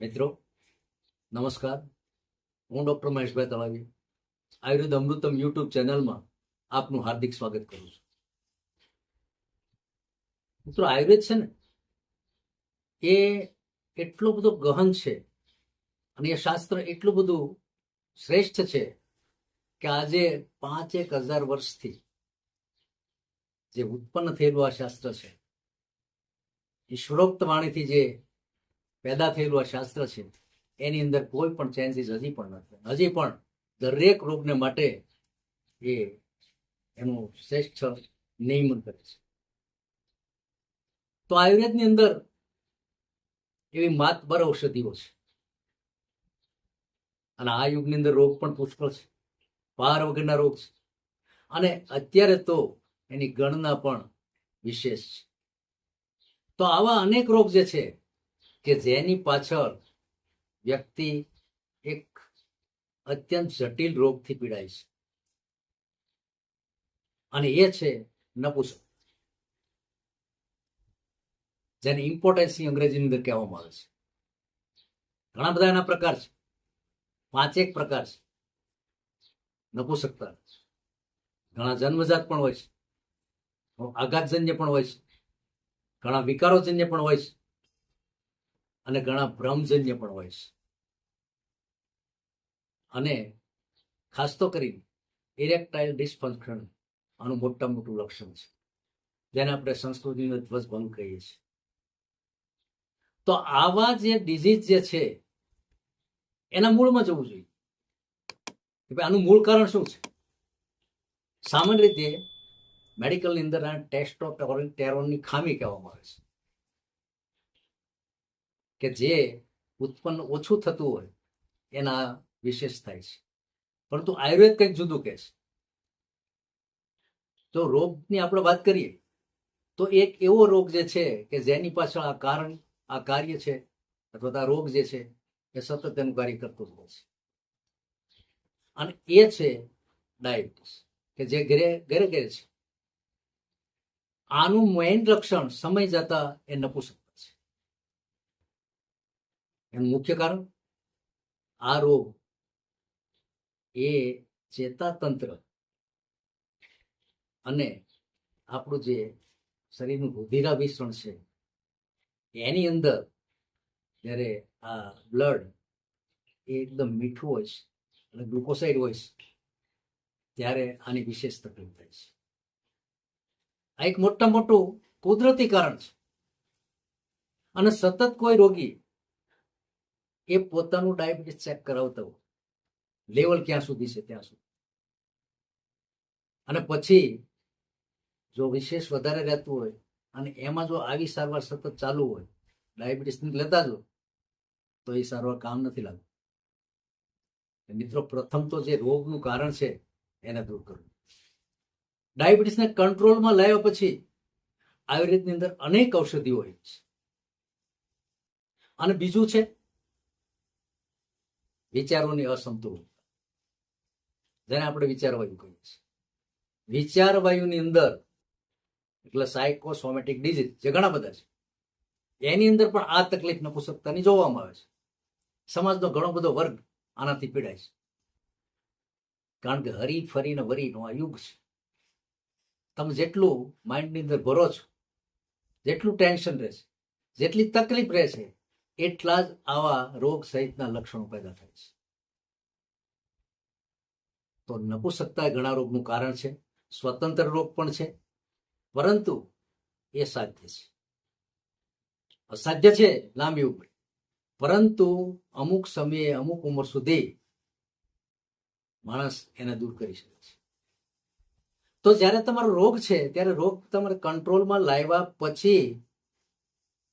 મિત્રો, નમસ્કાર. હું ડૉક્ટર મહેશભાઈ તળાવી, આયુર્વેદ અમૃતમ યુટ્યુબ ચેનલમાં આપનું હાર્દિક સ્વાગત કરું છું. મિત્રો, આયુર્વેદ છે ને, એ એટલો બધો ગહન છે અને એ શાસ્ત્ર એટલું બધું શ્રેષ્ઠ છે કે આજે પાંચ એક હજાર વર્ષથી જે ઉત્પન્ન થયેલું આ શાસ્ત્ર છે ઈશ્વરોક્ત વાણીથી જે પેદા થયેલું આ શાસ્ત્ર છે, એની અંદર કોઈ પણ ચેન્જીસ હજી પણ નથી. હજી પણ દરેક રોગને માટે એ એનું શ્રેષ્ઠ નિયમન કરે છે. તો આયુર્વેદની અંદર એવી માતબર ઔષધિઓ છે. અને આ યુગની અંદર રોગ પણ પુષ્કળ છે. પાર વગરના રોગ છે. અને અત્યારે તો એની ગણના પણ વિશેષ છે. તો આવા અનેક રોગ જે છે કે જેની પાછળ વ્યક્તિ એક અત્યંત જટિલ રોગથી પીડાય છે. અને એ છે નપુસક. જેને ઇમ્પોર્ટન્સની અંગ્રેજીની અંદર કહેવામાં આવે છે. ઘણા બધા એના પ્રકાર છે. પાંચેક પ્રકાર છે. નપુસકતા. ઘણા જન્મજાત પણ હોય છે. આઘાતજન્ય પણ હોય છે. ઘણા વિકારોજન્ય પણ હોય છે. અને ઘણા ભ્રમજન્ય પણ હોય છે. અને ખાસ તો કરીને ઇરેક્ટાઇલ ડિસ્ફંક્શન આનું મોટા મોટું લક્ષણ છે. જેને આપણે સંસ્કૃતિનો ધ્વજભંગ કહીએ છીએ. તો આવા જે ડિઝીઝ જે છે, એના મૂળમાં જવું જોઈએ. કે ભાઈ આનું મૂળ કારણ શું છે? સામાન્ય રીતે મેડિકલની અંદર આ ટેસ્ટોસ્ટેરોનની ખામી કહેવામાં આવે છે. કે જે ઉત્પન્ન ઓછું થતું હોય, એના વિશેષ થાય છે. પરંતુ આયુર્વેદ કંઈક જુદું કહે છે. તો રોગની આપણે વાત કરીએ, તો એક એવો રોગ જે છે કે જેની પાછળ આ કારણ, આ કાર્ય છે, અથવા તો આ રોગ જે છે, એ સતત એનું કાર્ય કરતું હોય છે. અને એ છે ડાયાબિટીસ, કે જે ઘરે ઘરે ઘરે છે, આનું મેઇન લક્ષણ સમય જતા એ નપુસકતા છે એનું મુખ્ય કારણ? આ રોગ એ ચેતાતંત્ર અને આપણું જે શરીરનું રુધિરાભિસરણ છે, એની અંદર જ્યારે આ બ્લડ એ એકદમ મીઠું હોય છે અને ગ્લુકોસાઇડ હોય છે, ત્યારે આની વિશેષ તકલીફ થાય છે. આ એક મોટા મોટું કુદરતી કારણ છે. અને સતત કોઈ રોગી એ પોતાનું ડાયાબિટીસ ચેક કરાવતા હોય. લેવલ ક્યાં સુધી છે ત્યાં સુધી. અને પછી જો વિશેષ વધારે રહેતું હોય અને એમાં જો આવી સારવાર સતત ચાલુ હોય ડાયાબિટીસની લેતા જો, તો એ સારવાર કામ નથી લાગતું. મિત્રો પ્રથમ તો જે રોગનું કારણ છે, એને દૂર કરવું. ડાયાબિટીસને કંટ્રોલમાં લાવ્યા પછી આયુર્વેદની અંદર અનેક ઔષધિઓ હોય છે. અને બીજું છે વિચારોની અસંતુલન જેને આપણે વિચારવાયુ કહીએ છીએ. વિચારવાયુની અંદર, એટલે સાયકોસોમેટિક ડિઝીઝ જે ઘણા બધા છે, એની અંદર પણ આ તકલીફ નપુસકતાની જોવામાં આવે છે. સમાજનો ઘણો બધો વર્ગ આનાથી પીડાય છે. કારણ કે હરી ફરીને વરીનો આ યુગ છે. તમે જેટલું માઇન્ડની અંદર ભરો છો, જેટલું ટેન્શન રહેશે, જેટલી તકલીફ રહેશે એટલા જ આવા રોગ સહિતના લક્ષણો પેદા થાય છે. તો નપુસકતા ઘણા રોગનું કારણ છે, સ્વતંત્ર રોગ પણ છે, પરંતુ એ સાધ્ય છે. અસાધ્ય છે લાંબી ઉંમર, પરંતુ અમુક સમયે અમુક ઉંમર સુધી માણસ એને દૂર કરી શકે છે. તો જ્યારે તમારો રોગ છે, ત્યારે રોગ તમારે કંટ્રોલમાં લાવ્યા પછી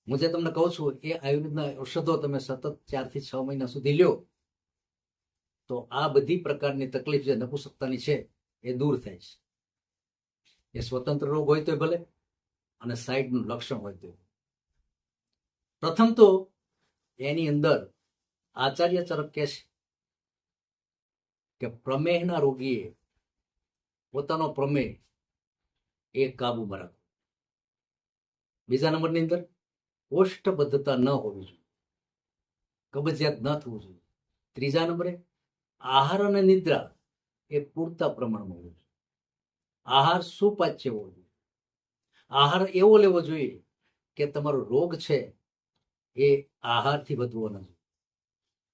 હું જે તમને કહું છું એ આયુર્વેદના ઔષધો તમે સતત ચારથી છ મહિના સુધી લ્યો, તો આ બધી પ્રકારની તકલીફ જે નપુસકતાની છે એ દૂર થાય છે. એ સ્વતંત્ર રોગ હોય તો ભલે અને સાઈડનું લક્ષણ હોય તો પ્રથમ તો એની અંદર આચાર્ય ચરક કહે છે કે પ્રમેહના રોગીએ પોતાનો પ્રમેહ એ કાબુમાં રાખવો. બીજા નંબરની અંદર કોષ્ઠબદ્ધતા ન હોવી જોઈએ. કબજિયાત ન થવું જોઈએ. ત્રીજા નંબરે, આહાર અને નિદ્રા એ પૂરતા પ્રમાણમાં હોવું જોઈએ. આહાર સુપાચ્ય હોવો જોઈએ. આહાર એવો લેવો જોઈએ કે તમારો રોગ છે એ આહારથી વધવો ન જોઈએ.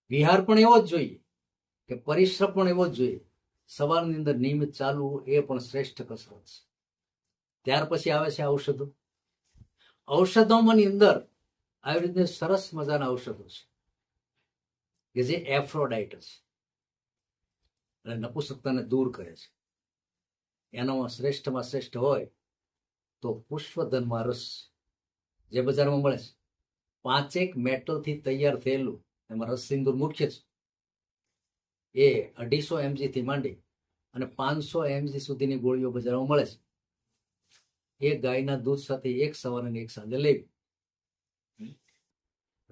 વિહાર પણ એવો જ જોઈએ કે પરિશ્રમ પણ એવો જ જોઈએ. સવારની અંદર નિયમિત ચાલવું એ પણ શ્રેષ્ઠ કસરત છે. ત્યાર પછી આવે છે ઔષધો. ઔષધોમાંની અંદર રીતે સરસ મજાના ઔષધો છે, કે જે એફ્રોડાઇટ છે અને નપુસકતાને દૂર કરે છે. એનામાં શ્રેષ્ઠમાં શ્રેષ્ઠ હોય તો પુષ્પધનમાં રસ જે બજારમાં મળે છે. પાંચેક મેટલથી તૈયાર થયેલું, એમાં રસ સિંદૂર મુખ્ય છે. એ અઢીસો એમજી થી માંડી અને પાંચસો એમજી સુધીની ગોળીઓ બજારમાં મળે છે. એ ગાયના દૂધ સાથે એક સવાર અને એક સાંજે લેવી.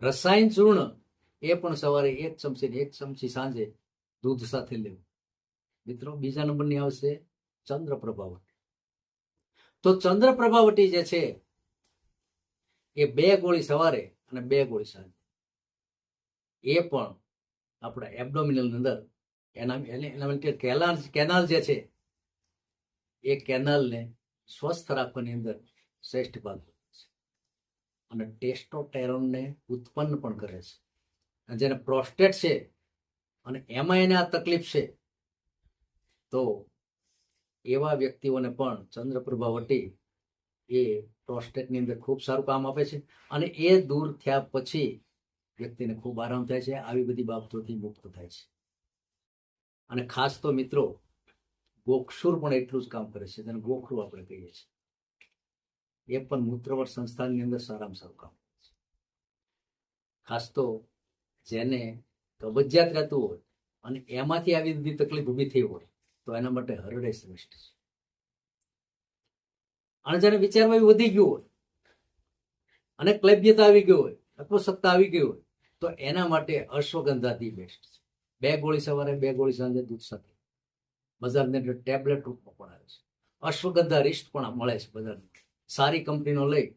રસાયણ ચૂર્ણ એ પણ સવારે એક ચમચી એક ચમચી સાંજે દૂધ સાથે લેવું. મિત્રો બીજા નંબરની આવશે ચંદ્ર પ્રભાવટી તો ચંદ્ર પ્રભાવટી જે છે એ બે ગોળી સવારે અને બે ગોળી સાંજે. એ પણ આપણા એબડોમિનલ અંદર એના એને- કેનાલ કેનાલ જે છે એ કેનાલને સ્વસ્થ રાખવાની અંદર શ્રેષ્ઠ ભાગ અને ટેસ્ટોટેરોનને ઉત્પન્ન પણ કરે છે. અને જેને પ્રોસ્ટેટ છે અને એમાં એને આ તકલીફ છે, તો એવા વ્યક્તિઓને પણ ચંદ્રપ્રભા વટી એ પ્રોસ્ટેટની અંદર ખૂબ સારું કામ આપે છે અને એ દૂર થયા પછી વ્યક્તિને ખૂબ આરામ થાય છે, આવી બધી બાબતોથી મુક્ત થાય છે. અને ખાસ તો મિત્રો ગોક્ષુર પણ એટલું જ કામ કરે છે, જેને ગોખરું આપણે કહીએ છીએ. એ પણ મૂત્રવર સંસ્થાની અંદર સારામાં સારું કામ કરે છે. ખાસ તો જેને કબજિયાત રહેતું હોય અને એમાંથી આવી બધી તકલીફ ઊભી થઈ હોય, તો એના માટે હરડે શ્રેષ્ઠ છે. અને જેને વિચારમાં વધી ગયું હોય, અને ક્લેબ્યતા આવી ગયો હોય અપોસત્તા આવી ગઈ હોય, તો એના માટે અશ્વગંધાથી બેસ્ટ છે. બે ગોળી સવારે, બે ગોળી સાંજે દૂધ સાથે. બજારની અંદર ટેબ્લેટ રૂપમાં પણ આવે છે. અશ્વગંધા રિસ્ટ પણ મળે છે બજારની સારી કંપનીનો લઈ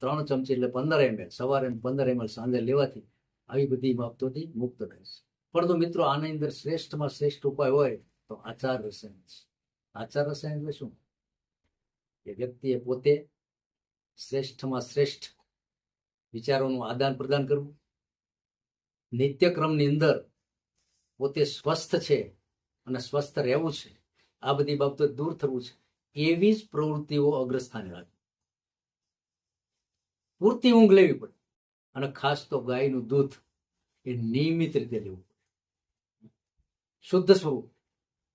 ત્રણ ચમચી એટલે પંદર એમએલ સવારે પંદર એમએલ સાંજે લેવાથી આવી બધી બાબતોથી મુક્ત થાય છે. પરંતુ મિત્રો, આની અંદર શ્રેષ્ઠમાં શ્રેષ્ઠ ઉપાય હોય તો આચાર રસાયણ છે. આચાર રસાયણ એટલે શું? કે વ્યક્તિએ પોતે શ્રેષ્ઠમાં શ્રેષ્ઠ વિચારોનું આદાન પ્રદાન કરવું. નિત્યક્રમની અંદર પોતે સ્વસ્થ છે અને સ્વસ્થ રહેવું છે. આ બધી બાબતો દૂર થવું છે. એવી જ પ્રવૃત્તિઓ અગ્રસ્થાને રાખવી પૂરતી ઊંઘ લેવી પડે. અને ખાસ તો ગાયનું દૂધ એ નિયમિત રીતે લેવું પડે. શુદ્ધ સ્વરૂપ.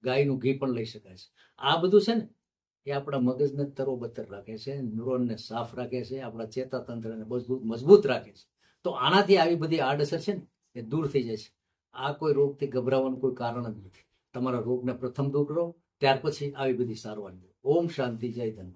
ગાયનું ઘી પણ લઈ શકાય છે. આ બધું છે ને, એ આપણા મગજને તરોબતર રાખે છે, ન્યુરોનને સાફ રાખે છે, આપણા ચેતાતંત્રને મજબૂત મજબૂત રાખે છે. તો આનાથી આવી બધી આડઅસર છે ને, એ દૂર થઈ જાય છે. આ કોઈ રોગથી ગભરાવાનું કોઈ કારણ જ નથી. તમારા રોગને પ્રથમ દૂર કરો ત્યાર પછી આવી બધી સારવાર ઓમ શાંતિ જય ધન